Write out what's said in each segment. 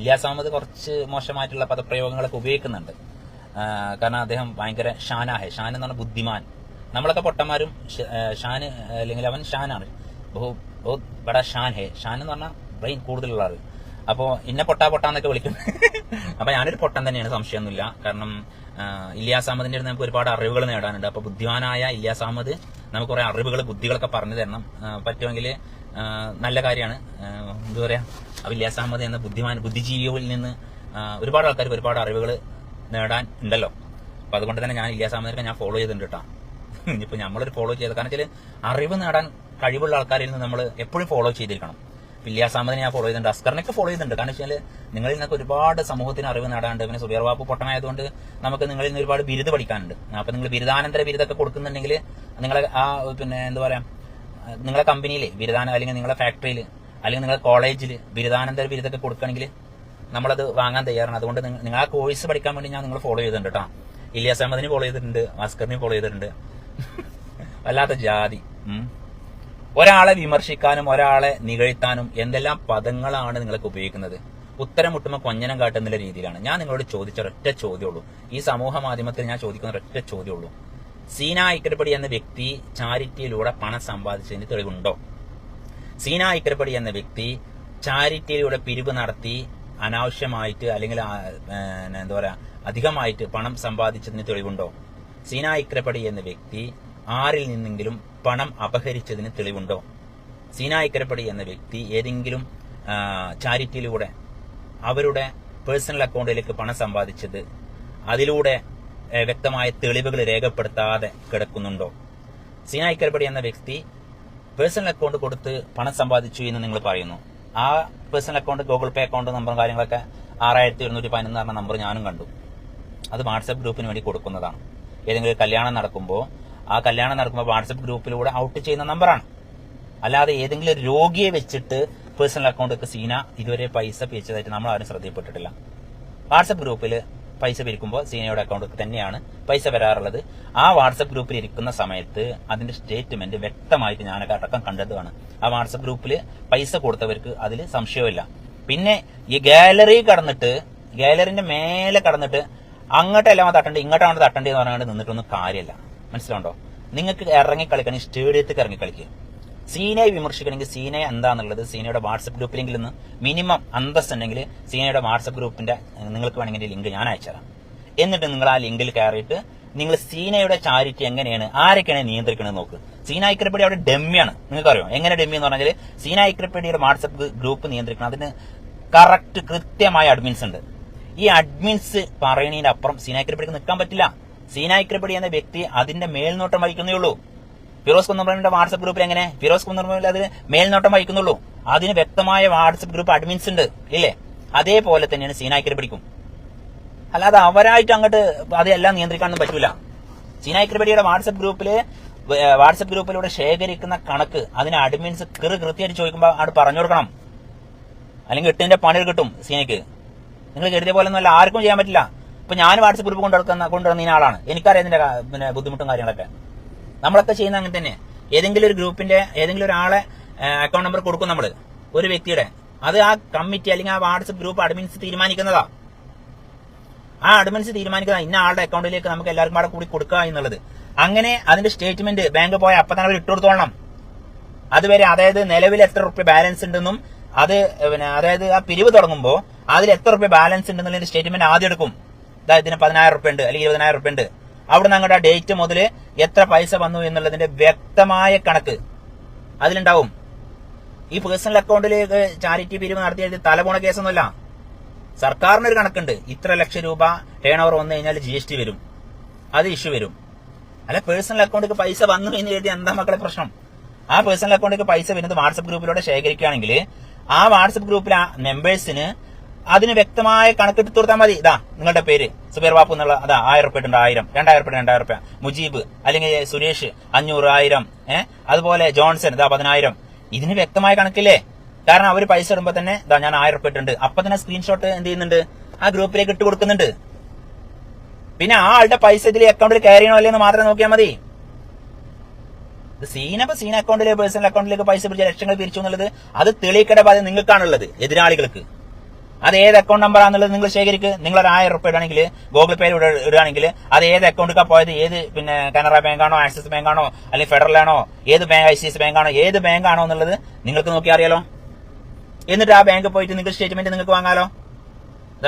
ഇല്യാസ് അഹമ്മദ് കുറച്ച് മോശമായിട്ടുള്ള പദപ്രയോഗങ്ങളൊക്കെ ഉപയോഗിക്കുന്നുണ്ട്. കാരണം അദ്ദേഹം ഭയങ്കര ഷാനാഹെ ഷാൻ എന്ന് പറഞ്ഞാൽ ബുദ്ധിമാൻ. നമ്മളൊക്കെ പൊട്ടന്മാരും ഷാൻ അല്ലെങ്കിൽ അവൻ ഷാനാണ്. ബഹു ബഹു ബഡ ഷാൻ ഹെ ഷാൻ എന്ന് പറഞ്ഞാൽ ബ്രെയിൻ കൂടുതലുള്ള ആൾ. അപ്പോ ഇന്നെ പൊട്ടാ പൊട്ടാന്നൊക്കെ വിളിക്കുന്നു അപ്പൊ ഞാനൊരു പൊട്ടൻ തന്നെയാണ് സംശയമൊന്നുമില്ല. കാരണം ഇല്യാസ് അഹമ്മദിന്റെ നമുക്ക് ഒരുപാട് അറിവുകൾ നേടാനുണ്ട്. അപ്പൊ ബുദ്ധിമാനായ ഇല്യാസ് അഹമ്മദ് നമുക്ക് കുറെ അറിവുകൾ ബുദ്ധികളൊക്കെ പറഞ്ഞു തരണം. പറ്റുമെങ്കിൽ നല്ല കാര്യമാണ്. എന്താ പറയാ അപ്പൊ ഇല്യാസ് അഹമ്മദ് എന്ന ബുദ്ധിമാൻ ബുദ്ധിജീവികളിൽ നിന്ന് ഒരുപാട് ആൾക്കാർക്ക് ഒരുപാട് അറിവുകൾ നേടാൻ ഉണ്ടല്ലോ. അപ്പൊ അതുകൊണ്ട് തന്നെ ഞാൻ ഇല്യാസ് അഹമ്മദിനെ ഞാൻ ഫോളോ ചെയ്തിട്ടുണ്ട് കേട്ടോ. ഇനിയിപ്പോ നമ്മളൊരു ഫോളോ ചെയ്ത് കാരണം വെച്ചാൽ അറിവ് നേടാൻ കഴിവുള്ള ആൾക്കാരിൽ നിന്ന് നമ്മൾ എപ്പോഴും ഫോളോ ചെയ്തിരിക്കണം. ഇല്യാസ് അഹമ്മദിനെ ഞാൻ ഫോളോ ചെയ്തിട്ടുണ്ട്. അസ്കറിനൊക്കെ ഫോളോ ചെയ്തിട്ടുണ്ട്. കാരണം വെച്ചാൽ നിങ്ങളിൽ നിന്നൊക്കെ ഒരുപാട് സമൂഹത്തിന് അറിവ് നേടാണ്ട് പിന്നെ സുബീർ ബാബു പൊട്ടനായതുകൊണ്ട് നമുക്ക് നിങ്ങളിൽ നിന്ന് ഒരുപാട് ബിരുദ പഠിക്കാനുണ്ട്. അപ്പൊ നിങ്ങൾ ബിരുദാനന്തര ബിരുദമൊക്കെ കൊടുക്കുന്നുണ്ടെങ്കിൽ നിങ്ങളെ ആ പിന്നെ എന്താ പറയാ നിങ്ങളെ കമ്പനിയിൽ ബിരുദാനം അല്ലെങ്കിൽ നിങ്ങളെ ഫാക്ടറിയിൽ അല്ലെങ്കിൽ നിങ്ങളെ കോളേജിൽ ബിരുദാനന്തര ബിരുദമൊക്കെ കൊടുക്കുകയാണെങ്കിൽ നമ്മളത് വാങ്ങാൻ തയ്യാറാണ്. അതുകൊണ്ട് നിങ്ങൾ ആ കോഴ്സ് പഠിക്കാൻ വേണ്ടി ഞാൻ നിങ്ങൾ ഫോളോ ചെയ്തിട്ടുണ്ട് കേട്ടോ ഇലിയാസ് അഹമ്മദിനെ ഫോളോ ചെയ്തിട്ടുണ്ട്. ഭാസ്കറിനെ ഫോളോ ചെയ്തിട്ടുണ്ട്. വല്ലാത്ത ജാതി. ഒരാളെ വിമർശിക്കാനും ഒരാളെ നികഴ്ത്താനും എന്തെല്ലാം പദങ്ങളാണ് നിങ്ങൾക്ക് ഉപയോഗിക്കുന്നത്? ഉത്തരം മുട്ടുമ്പോൾ കൊഞ്ഞനം കാട്ടുന്ന രീതിയിലാണ്. ഞാൻ നിങ്ങളോട് ചോദിച്ച ഒരൊറ്റ ചോദ്യമുള്ളൂ ഈ സമൂഹ മാധ്യമത്തിൽ ഞാൻ ചോദിക്കുന്ന ഒരൊറ്റ ചോദ്യമുള്ളൂ സീന ഇക്കരപ്പടി എന്ന വ്യക്തി ചാരിറ്റിയിലൂടെ പണം സമ്പാദിച്ചതിന് തെളിവുണ്ടോ? സീന ഇക്കരപ്പടി എന്ന വ്യക്തി ചാരിറ്റിയിലൂടെ പിരിവ് നടത്തി അനാവശ്യമായിട്ട് അല്ലെങ്കിൽ എന്താ പറയാ അധികമായിട്ട് പണം സമ്പാദിച്ചതിന് തെളിവുണ്ടോ? സീന ഇക്കരപ്പടി എന്ന വ്യക്തി ആരിൽ നിന്നെങ്കിലും പണം അപഹരിച്ചതിന് തെളിവുണ്ടോ? സീന ഇക്കരപ്പടി എന്ന വ്യക്തി ഏതെങ്കിലും ചാരിറ്റിയിലൂടെ അവരുടെ പേഴ്സണൽ അക്കൗണ്ടിലേക്ക് പണം സമ്പാദിച്ചത് അതിലൂടെ വ്യക്തമായ തെളിവുകൾ രേഖപ്പെടുത്താതെ കിടക്കുന്നുണ്ടോ? സീന എന്ന വ്യക്തി പേഴ്സണൽ അക്കൗണ്ട് കൊടുത്ത് പണം സമ്പാദിച്ചു എന്ന് നിങ്ങൾ പറയുന്നു. ആ personal account Google Pay account നമ്പറും കാര്യങ്ങളൊക്കെ ആറായിരത്തി എഴുന്നൂറ്റി പതിനൊന്ന് പറഞ്ഞ നമ്പർ ഞാനും കണ്ടു. അത് വാട്സപ്പ് ഗ്രൂപ്പിന് വേണ്ടി കൊടുക്കുന്നതാണ്. ഏതെങ്കിലും കല്യാണം നടക്കുമ്പോൾ ആ കല്യാണം നടക്കുമ്പോൾ വാട്സപ്പ് ഗ്രൂപ്പിലൂടെ ഔട്ട് ചെയ്യുന്ന നമ്പറാണ് അല്ലാതെ ഏതെങ്കിലും രോഗിയെ വെച്ചിട്ട് പേഴ്സണൽ അക്കൗണ്ടൊക്കെ സീന ഇതുവരെ പൈസ പിരിച്ചതായിട്ട് നമ്മൾ ആരും ശ്രദ്ധയിൽപ്പെട്ടിട്ടില്ല വാട്സപ്പ് ഗ്രൂപ്പിൽ പൈസ പിരിക്കുമ്പോൾ സീനയുടെ അക്കൗണ്ട് തന്നെയാണ് പൈസ വരാറുള്ളത്. ആ വാട്സപ്പ് ഗ്രൂപ്പിൽ ഇരിക്കുന്ന സമയത്ത് അതിന്റെ സ്റ്റേറ്റ്മെന്റ് വ്യക്തമായിട്ട് ഞാനൊക്കെ അടക്കം കണ്ടതുമാണ്. ആ വാട്സപ്പ് ഗ്രൂപ്പിൽ പൈസ കൊടുത്തവർക്ക് അതിൽ സംശയമില്ല പിന്നെ ഈ ഗാലറി കടന്നിട്ട് ഗാലറിന്റെ മേലെ കടന്നിട്ട് അങ്ങോട്ടെല്ലാം തട്ടണ്ട് ഇങ്ങോട്ടാണ് തട്ടണ്ടി എന്ന് പറഞ്ഞാൽ നിന്നിട്ടൊന്നും കാര്യമല്ല. മനസ്സിലുണ്ടോ നിങ്ങൾക്ക് ഇറങ്ങി കളിക്കണമെങ്കിൽ സ്റ്റേഡിയത്തിൽ ഇറങ്ങി കളിക്കുക സീനയെ വിമർശിക്കണമെങ്കിൽ സീനയെ എന്താന്നുള്ളത് സീനയുടെ വാട്സപ്പ് ഗ്രൂപ്പിലെങ്കിൽ നിന്ന് മിനിമം അന്തസ് ഉണ്ടെങ്കിൽ സീനയുടെ വാട്സപ്പ് ഗ്രൂപ്പിന്റെ നിങ്ങൾക്ക് വേണമെങ്കിൽ ലിങ്ക് ഞാൻ അയച്ചുതരാം. എന്നിട്ട് നിങ്ങൾ ആ ലിങ്കിൽ കയറിയിട്ട് നിങ്ങൾ സീനയുടെ ചാരിറ്റി എങ്ങനെയാണ് ആരൊക്കെയാണ് നിയന്ത്രിക്കണത് നോക്ക്. സീന ഐക്യപ്പടി അവിടെ ഡെമ്മിയാണ്. നിങ്ങൾക്കറിയോ? എങ്ങനെ ഡെമ്മി എന്ന് പറഞ്ഞാൽ സീന ഐക്യപ്പടിയുടെ വാട്സപ്പ് ഗ്രൂപ്പ് നിയന്ത്രിക്കണം. അതിന് കറക്റ്റ് കൃത്യമായ അഡ്മിൻസ് ഉണ്ട്. ഈ അഡ്മിൻസ് പറയുന്നതിന്റെ അപ്പുറം സീന നിൽക്കാൻ പറ്റില്ല. സീന എന്ന വ്യക്തി അതിന്റെ മേൽനോട്ടം വഹിക്കുന്നേ ഉള്ളൂ. ഫിറോസ് കുന്നമ്പ്രമിന്റെ വാട്സപ്പ് ഗ്രൂപ്പിൽ എങ്ങനെ? ഫിറോസ് കുന്നമ്പ്രമിൽ അതിന് മേൽനോട്ടം വഹിക്കുന്നുള്ളൂ. അതിന് വ്യക്തമായ വാട്സപ്പ് ഗ്രൂപ്പ് അഡ്മിൻസ് ഉണ്ട്. ഇല്ലേ? അതേപോലെ തന്നെയാണ് സീനായ്ക്കരെ പിടിക്കും. അല്ലാതെ അവരായിട്ട് അങ്ങോട്ട് അതെല്ലാം നിയന്ത്രിക്കാനൊന്നും പറ്റൂല. സീനായ്ക്കരപടിയുടെ വാട്സപ്പ് ഗ്രൂപ്പിൽ വാട്സ്ആപ്പ് ഗ്രൂപ്പിലൂടെ ശേഖരിക്കുന്ന കണക്ക് അതിന് അഡ്മിൻസ് കൃ കൃത്യമായിട്ട് ചോദിക്കുമ്പോൾ അവിടെ പറഞ്ഞു കൊടുക്കണം. അല്ലെങ്കിൽ എട്ടിന്റെ പണി കിട്ടും സീനയ്ക്ക്. നിങ്ങൾ കരുതിയ പോലെ ഒന്നുമല്ല ആർക്കും ചെയ്യാൻ പറ്റില്ല. ഇപ്പൊ ഞാൻ വാട്സപ്പ് ഗ്രൂപ്പ് കൊണ്ടുവന്ന കൊണ്ടുവരുന്ന ആളാണ്. എനിക്കറിയാം ഇതിന്റെ പിന്നെ ബുദ്ധിമുട്ടും കാര്യങ്ങളൊക്കെ. നമ്മളൊക്കെ ചെയ്യുന്ന അങ്ങനെ തന്നെ. ഏതെങ്കിലും ഒരു ഗ്രൂപ്പിന്റെ ഏതെങ്കിലും ഒരാളെ അക്കൗണ്ട് നമ്പർ കൊടുക്കും നമ്മൾ ഒരു വ്യക്തിയുടെ. അത് ആ കമ്മിറ്റി അല്ലെങ്കിൽ ആ വാട്സപ്പ് ഗ്രൂപ്പ് അഡ്മിൻസ് തീരുമാനിക്കുന്നതാ. ആ അഡ്മിൻസ് തീരുമാനിക്കുന്ന ഇന്ന ആളുടെ അക്കൗണ്ടിലേക്ക് നമുക്ക് എല്ലാവർക്കും കൂടെ കൂടി കൊടുക്കുക എന്നുള്ളത്. അങ്ങനെ അതിന്റെ സ്റ്റേറ്റ്മെന്റ് ബാങ്ക് പോയ അപ്പൊ തന്നെ അവർ ഇട്ടുകൊടുത്തോളണം അതുവരെ അതായത് നിലവിൽ എത്ര റുപ്യ ബാലൻസ് ഉണ്ടെന്നും അത് പിന്നെ അതായത് ആ പിരിവ് തുടങ്ങുമ്പോൾ അതിൽ എത്ര റുപ്യ ബാലൻസ് ഉണ്ടെന്നുള്ള സ്റ്റേറ്റ്മെന്റ് ആദ്യം എടുക്കും. അതായത് ഇതിന് പതിനായിരം റുപ്യ ഉണ്ട് അല്ലെങ്കിൽ ഇരുപതിനായിരം റുപ്യ ഉണ്ട്. അവിടെ നിന്ന് അങ്ങോട്ട് ആ ഡേറ്റ് മുതൽ എത്ര പൈസ വന്നു എന്നുള്ളതിന്റെ വ്യക്തമായ കണക്ക് അതിലുണ്ടാവും. ഈ പേഴ്സണൽ അക്കൗണ്ടിലേക്ക് ചാരിറ്റി പിരിവ് നടത്തിയത് തലപോണ കേസൊന്നുമല്ല. സർക്കാരിനൊരു കണക്കുണ്ട്. ഇത്ര ലക്ഷം രൂപ ടേൺ ഓവർ വന്നു കഴിഞ്ഞാൽ ജി എസ് ടി വരും. അത് ഇഷ്യൂ വരും. അല്ല പേഴ്സണൽ അക്കൗണ്ടിലേക്ക് പൈസ വന്നു എന്ന് എഴുതി എന്താ മക്കളെ പ്രശ്നം? ആ പേഴ്സണൽ അക്കൗണ്ടിലേക്ക് പൈസ വരുന്നത് വാട്സപ്പ് ഗ്രൂപ്പിലൂടെ ശേഖരിക്കുകയാണെങ്കിൽ ആ വാട്സപ്പ് ഗ്രൂപ്പിലെ മെമ്പേഴ്സിന് അതിന് വ്യക്തമായ കണക്കിട്ട് കൊടുത്താൽ മതി. ഇതാ നിങ്ങളുടെ പേര്. സുബേർ ബാപ്പു എന്നുള്ള അതാ ആയിരം റുപ്യ ഉണ്ട് ആയിരം. രണ്ടായിരം റുപ്യ രണ്ടായിരം റുപ്യ മുജീബ് അല്ലെങ്കിൽ സുരേഷ് അഞ്ഞൂറ് ആയിരം ഏഹ് അതുപോലെ ജോൺസൺ ഇതാ പതിനായിരം. ഇതിന് വ്യക്തമായ കണക്കില്ലേ? കാരണം അവർ പൈസ ഇടുമ്പോ തന്നെ ഇതാ ഞാൻ ആയിരം റുപ്യ ഇട്ടുണ്ട് അപ്പൊ തന്നെ സ്ക്രീൻഷോട്ട് എന്ത് ചെയ്യുന്നുണ്ട്? ആ ഗ്രൂപ്പിലേക്ക് ഇട്ട് കൊടുക്കുന്നുണ്ട്. പിന്നെ ആ ആളുടെ പൈസ ഇതിൽ അക്കൗണ്ടിൽ കയറി ചെയ്യണോ അല്ലെന്ന് മാത്രം നോക്കിയാൽ മതി. സീൻ അപ്പൊ സീന അക്കൗണ്ടിലെ പേഴ്സണൽ അക്കൗണ്ടിലേക്ക് പൈസ പിടിച്ച ലക്ഷങ്ങൾ പിരിച്ചു എന്നുള്ളത് അത് തെളിയിക്കേണ്ട ബാധ്യത നിങ്ങൾക്കാണുള്ളത് എതിരാളികൾക്ക്. അത് ഏത് അക്കൗണ്ട് നമ്പർ ആണെന്നുള്ളത് നിങ്ങൾ ശേഖരിക്കുക നിങ്ങൾ ഒരു ആയിരം റുപ്യ ഇടുകയാണെങ്കിൽ ഗൂഗിൾ പേ ഇടുകയാണെങ്കിൽ അത് ഏത് അക്കൗണ്ടിക്കാ പോയത് ഏത് പിന്നെ കനറ ബാങ്ക് ആണോ ആക്സിസ് ബാങ്ക് ആണോ അല്ലെങ്കിൽ ഫെഡറൽ ആണോ ഏത് bank I C S bank ആണോ ഏത് ബാങ്ക് ആണോ എന്നുള്ളത് നിങ്ങൾക്ക് നോക്കി അറിയാലോ. എന്നിട്ട് ആ ബാങ്ക് പോയിട്ട് നിങ്ങൾക്ക് സ്റ്റേറ്റ്മെന്റ് നിങ്ങൾക്ക് വാങ്ങാലോ.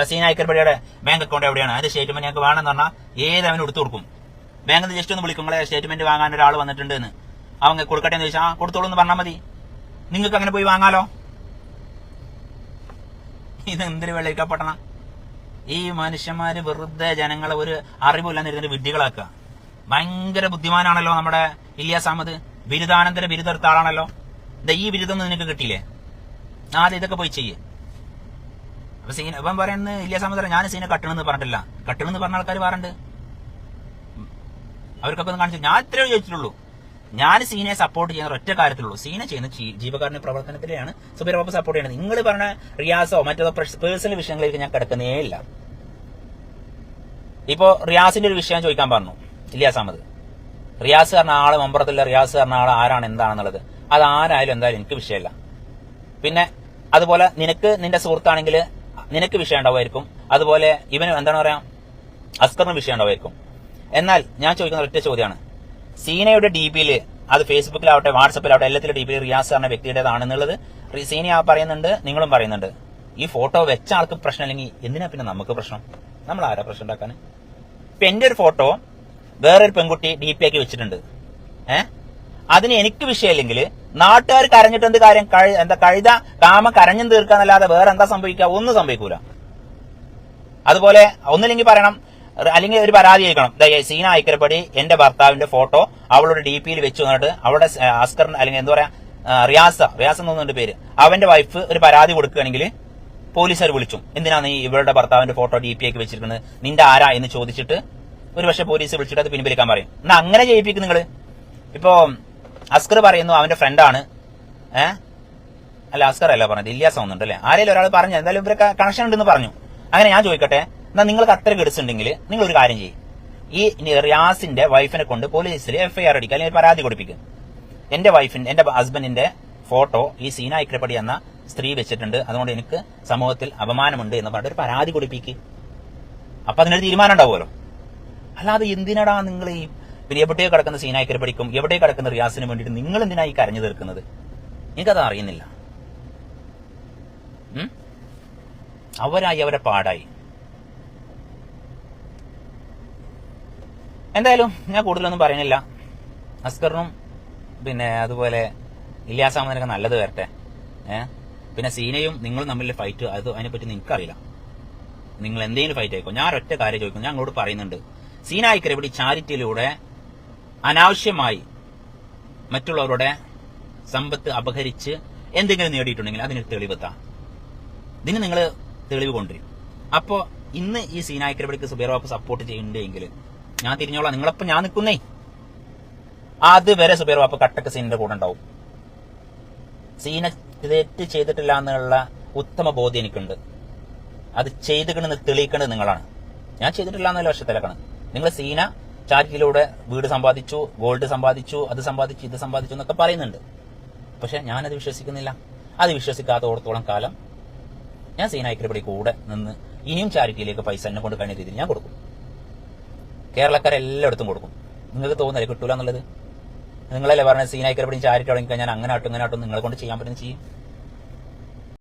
സീന ഐക്കർപടിയുടെ ബാങ്ക് അക്കൗണ്ട് എവിടെയാണ്? അതിന്റെ സ്റ്റേറ്റ്മെന്റ് ഞങ്ങൾക്ക് വേണമെന്ന് പറഞ്ഞാൽ ഏത് അവന് എടുത്തു കൊടുക്കും. ബാങ്കിൽ ജസ്റ്റ് ഒന്ന് വിളിക്കും. നിങ്ങളെ സ്റ്റേറ്റ്മെന്റ് വാങ്ങാൻ ഒരാൾ വന്നിട്ടുണ്ട് എന്ന് കൊടുക്കട്ടെ എന്ന് ചോദിച്ചാൽ കൊടുത്തോളൂ എന്ന് പറഞ്ഞാൽ മതി. നിങ്ങൾക്ക് അങ്ങനെ പോയി വാങ്ങാലോ. ഇത് എന്തിനു വെള്ളരിക്കപ്പെട്ടണം ഈ മനുഷ്യന്മാര് വെറുതെ ജനങ്ങളെ ഒരു അറിവില്ലാന്ന് ഇരുന്നിട്ട് വിഡ്ഢികളാക്കുക. ഭയങ്കര ബുദ്ധിമാനാണല്ലോ നമ്മുടെ ഇലിയാസ് അഹമ്മദ്. ബിരുദാനന്തര ബിരുദെടുത്ത ആളാണല്ലോ. ദാ ഈ ബിരുദം നിനക്ക് കിട്ടിയില്ലേ? ആദ്യം ഇതൊക്കെ പോയി ചെയ്യേ. അപ്പൊ സീന ഇപ്പം പറയുന്നത് ഇലിയാസ് അഹമ്മദ് ഞാൻ സീന കട്ടണെന്ന് പറഞ്ഞിട്ടില്ല. കട്ടണെന്ന് പറഞ്ഞ ആൾക്കാർ പറഞ്ഞിട്ടുണ്ട് അവർക്കൊക്കെ ഒന്ന് കാണിച്ചു ഞാൻ ഇത്രയേ ചോദിച്ചിട്ടുള്ളൂ. ഞാൻ സീനെ സപ്പോർട്ട് ചെയ്യുന്ന ഒറ്റ കാര്യത്തിലുള്ളൂ. സീനെ ചെയ്യുന്ന ജീവകാരുണ്യ പ്രവർത്തനത്തിലെയാണ് സുബൈർ ബാബു സപ്പോർട്ട് ചെയ്യുന്നത്. നിങ്ങൾ പറഞ്ഞ റിയാസോ മറ്റോ പേഴ്സണൽ വിഷയങ്ങളിലേക്ക് ഞാൻ കിടക്കുന്നേ ഇല്ല. ഇപ്പോ റിയാസിന്റെ ഒരു വിഷയം ചോദിക്കാൻ പറഞ്ഞു. ഇല്ലാസ് അഹമ്മദ്. റിയാസ് പറഞ്ഞ ആൾ മമ്പറത്തില്ല റിയാസ് പറഞ്ഞ ആൾ ആരാണ് എന്താണെന്നുള്ളത്. അത് ആരായാലും എന്തായാലും എനിക്ക് വിഷയമല്ല. പിന്നെ അതുപോലെ നിനക്ക് നിന്റെ സുഹൃത്താണെങ്കിൽ നിനക്ക് വിഷയം ഉണ്ടാവുമായിരിക്കും. അതുപോലെ ഇവന് എന്താണ് പറയാ? അസ്കറിന് വിഷയം ഉണ്ടാവുമായിരിക്കും. എന്നാൽ ഞാൻ ചോദിക്കുന്ന ഒറ്റ ചോദ്യമാണ്. സീനയുടെ ഡി പിയിൽ അത് ഫേസ്ബുക്കിലാവട്ടെ വാട്സപ്പിലാവട്ടെ എല്ലാത്തിലും ഡി പിയിൽ റിയാസ് പറഞ്ഞ വ്യക്തിയുടേതാണെന്നുള്ളത്. സീന പറയുന്നുണ്ട് നിങ്ങളും പറയുന്നുണ്ട്. ഈ ഫോട്ടോ വെച്ച ആൾക്ക് പ്രശ്നമില്ലെങ്കിൽ എന്തിനാ പിന്നെ നമുക്ക് പ്രശ്നം? നമ്മൾ ആരാ പ്രശ്നം ഉണ്ടാക്കാൻ ഇപ്പൊ എന്റെ ഒരു ഫോട്ടോ വേറൊരു പെൺകുട്ടി ഡി പി ആക്കി വെച്ചിട്ടുണ്ട്. ഏഹ് അതിന് എനിക്ക് വിഷയമില്ലെങ്കിൽ നാട്ടുകാർ കരഞ്ഞിട്ട് എന്ത് കാര്യം? എന്താ കഴുത കാമ കരഞ്ഞും തീർക്കാന്നല്ലാതെ വേറെ എന്താ സംഭവിക്കുക? ഒന്നും സംഭവിക്കൂല. അതുപോലെ ഒന്നില്ലെങ്കിൽ പറയണം അല്ലെങ്കിൽ ഒരു പരാതി അയക്കണം സീന ഐക്കരപ്പടി എന്റെ ഭർത്താവിന്റെ ഫോട്ടോ അവളുടെ ഡി പിയിൽ വെച്ച് വന്നിട്ട് അവളുടെ അസ്കർ അല്ലെങ്കിൽ എന്താ പറയാ റിയാസ റിയാസ് എന്ന് പേര്. അവന്റെ വൈഫ് ഒരു പരാതി കൊടുക്കുകയാണെങ്കിൽ പോലീസുകാർ വിളിച്ചു. എന്തിനാ നീ ഇവളുടെ ഭർത്താവിന്റെ ഫോട്ടോ ഡി പി ആക്കി വെച്ചിരിക്കുന്നത്? നിന്റെ ആരാ എന്ന് ചോദിച്ചിട്ട് ഒരു പക്ഷെ പോലീസ് വിളിച്ചിട്ട് അത് പിൻവലിക്കാൻ പറയും. എന്നാ അങ്ങനെ ചെയ്യിപ്പിക്കും നിങ്ങൾ. ഇപ്പോ അസ്കർ പറയുന്നു അവന്റെ ഫ്രണ്ടാണ്. ഏഹ് അല്ല അസ്കർ അല്ല പറഞ്ഞത്. ഇല്യാസ് ഒന്നുണ്ട് അല്ലേ? ആരെങ്കിലും ഒരാൾ പറഞ്ഞു എന്തായാലും ഇവരൊക്കെ കണക്ഷൻ ഉണ്ടെന്ന് പറഞ്ഞു. അങ്ങനെ ഞാൻ ചോദിക്കട്ടെ എന്നാ നിങ്ങൾക്ക് അത്ര ഗഡ്സുണ്ടെങ്കിൽ നിങ്ങൾ ഒരു കാര്യം ചെയ്യും. ഈ റിയാസിന്റെ വൈഫിനെ കൊണ്ട് പോലീസിൽ എഫ്ഐആർ അടിക്കുക അല്ലെങ്കിൽ പരാതി കൊടുപ്പിക്കും. എന്റെ വൈഫിന്റെ എന്റെ ഹസ്ബൻഡിന്റെ ഫോട്ടോ ഈ സീന ഇക്രപ്പടി എന്ന സ്ത്രീ വെച്ചിട്ടുണ്ട്. അതുകൊണ്ട് എനിക്ക് സമൂഹത്തിൽ അപമാനമുണ്ട് എന്ന് പറഞ്ഞിട്ട് ഒരു പരാതി കൊടുപ്പിക്ക്. അപ്പൊ അതിനൊരു തീരുമാനം ഉണ്ടാവുമല്ലോ. അല്ലാതെ എന്തിനടാ നിങ്ങൾ ഈ പിന്നെ എവിടെയോ കിടക്കുന്ന സീന ഇക്രപ്പടിക്കും എവിടെയോ കിടക്കുന്ന റിയാസിന് വേണ്ടിയിട്ട് നിങ്ങൾ എന്തിനാ ഈ കരഞ്ഞു തീർക്കുന്നത്? എനിക്കത് അറിയുന്നില്ല? അവരായി അവരെ പാടായി. എന്തായാലും ഞാൻ കൂടുതലൊന്നും പറയുന്നില്ല. അസ്കറിനും പിന്നെ അതുപോലെ ഇല്യാസ് അഹമ്മദിനൊക്കെ നല്ലത് വരട്ടെ. പിന്നെ സീനയും നിങ്ങളും തമ്മിലെ ഫൈറ്റ് അത് അതിനെപ്പറ്റി നിങ്ങൾക്കറിയില്ല നിങ്ങൾ എന്തെങ്കിലും ഫൈറ്റ് ആയിക്കോ? ഞാൻ ഒറ്റ കാര്യം ചോദിക്കും ഞാൻ അങ്ങോട്ട് പറയുന്നുണ്ട്. സീനായിക്കര ഇവിടെ ചാരിറ്റിയിലൂടെ അനാവശ്യമായി മറ്റുള്ളവരുടെ സമ്പത്ത് അപഹരിച്ച് എന്തെങ്കിലും നേടിയിട്ടുണ്ടെങ്കിൽ അതിനൊരു തെളിവെത്താം ഇതിന് നിങ്ങൾ തെളിവ് കൊണ്ടുവരും. അപ്പോ ഇന്ന് ഈ സീനായിക്കരപടിക്ക് സുബേർ ബാബു സപ്പോർട്ട് ചെയ്യുന്നുണ്ടെങ്കിൽ ഞാൻ തിരിഞ്ഞോളാം. നിങ്ങളപ്പം ഞാൻ നിൽക്കുന്നേ. അത് വരെ സുബൈർ ബാബു കട്ടക്ക് സീനിന്റെ കൂടെ ഉണ്ടാവും. സീന തെറ്റ് ചെയ്തിട്ടില്ല എന്നുള്ള ഉത്തമ ബോധ്യം എനിക്കുണ്ട്. അത് ചെയ്തിക്കണെന്ന് തെളിയിക്കേണ്ടത് നിങ്ങളാണ്. ഞാൻ ചെയ്തിട്ടില്ല എന്നുള്ള വർഷത്തിലേക്കാണ് നിങ്ങൾ സീന ചാരിറ്റിയിലൂടെ വീട് സമ്പാദിച്ചു ഗോൾഡ് സമ്പാദിച്ചു അത് സമ്പാദിച്ചു ഇത് സമ്പാദിച്ചു എന്നൊക്കെ പറയുന്നുണ്ട്. പക്ഷെ ഞാനത് വിശ്വസിക്കുന്നില്ല. അത് വിശ്വസിക്കാത്തോടത്തോളം കാലം ഞാൻ സീനായിക്കരപ്പടി കൂടെ നിന്ന് ഇനിയും ചാരിറ്റിയിലേക്ക് പൈസ എന്നെ കൊണ്ട് കഴിഞ്ഞ രീതിയിൽ ഞാൻ കൊടുക്കും. കേരളക്കാരെല്ലായിടത്തും കൊടുക്കും. നിങ്ങൾക്ക് തോന്നുന്നില്ല കിട്ടൂല എന്നുള്ളത് നിങ്ങളല്ലേ പറഞ്ഞത് സീനായിക്കരപ്പടി ചാരിറ്റി തുടങ്ങിക്കഴിഞ്ഞാൽ അങ്ങനെ ആട്ടും ഇങ്ങനെ ആട്ടും നിങ്ങളെ കൊണ്ട് ചെയ്യാൻ പറ്റുന്ന ചെയ്യും?